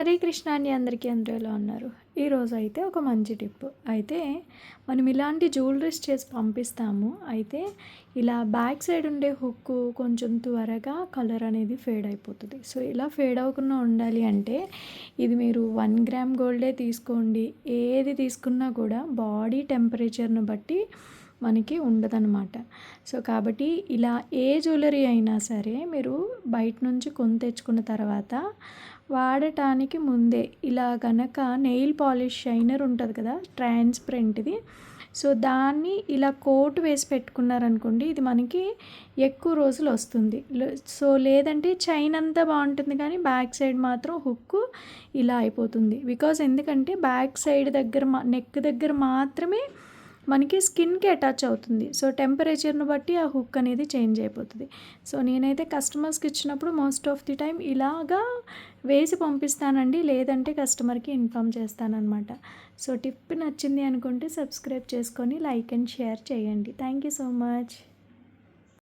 హరే కృష్ణ అని అందరికీ అందరూ ఉన్నారు? ఈరోజు అయితే ఒక మంచి టిప్. అయితే మనం ఇలాంటి జ్యువెలరీస్ చేసి పంపిస్తాము. అయితే ఇలా బ్యాక్ సైడ్ ఉండే హుక్ కొంచెం త్వరగా కలర్ అనేది ఫేడ్ అయిపోతుంది. సో ఇలా ఫేడ్ అవ్వకుండా ఉండాలి అంటే ఇది మీరు వన్ గ్రామ్ గోల్డే తీసుకోండి. ఏది తీసుకున్నా కూడా బాడీ టెంపరేచర్ను బట్టి మనకి ఉండదన్నమాట. సో కాబట్టి ఇలా ఏ జ్యువెలరీ అయినా సరే మీరు బయట నుంచి కొని తెచ్చుకున్న తర్వాత వాడటానికి ముందే ఇలా కనుక నెయిల్ పాలిష్ షైనర్ ఉంటుంది కదా ట్రాన్స్పరెంట్ది సో దాన్ని ఇలా కోట్ వేసి పెట్టుకున్నారనుకోండి ఇది మనకి ఎక్కువ రోజులు వస్తుంది. సో లేదంటే చైన్ అంతా బాగుంటుంది కానీ బ్యాక్ సైడ్ మాత్రం హుక్ ఇలా అయిపోతుంది. బికాజ్ ఎందుకంటే బ్యాక్ సైడ్ దగ్గర నెక్ దగ్గర మాత్రమే మనకి స్కిన్కి అటాచ్ అవుతుంది. సో టెంపరేచర్ను బట్టి ఆ హుక్ అనేది చేంజ్ అయిపోతుంది. సో నేనైతే కస్టమర్స్కి ఇచ్చినప్పుడు మోస్ట్ ఆఫ్ ది టైం ఇలాగా వేసి పంపిస్తానండి. లేదంటే కస్టమర్కి ఇన్ఫామ్ చేస్తానన్నమాట. సో టిప్ నచ్చింది అనుకుంటే సబ్స్క్రైబ్ చేసుకొని లైక్ అండ్ షేర్ చేయండి. Thank you so much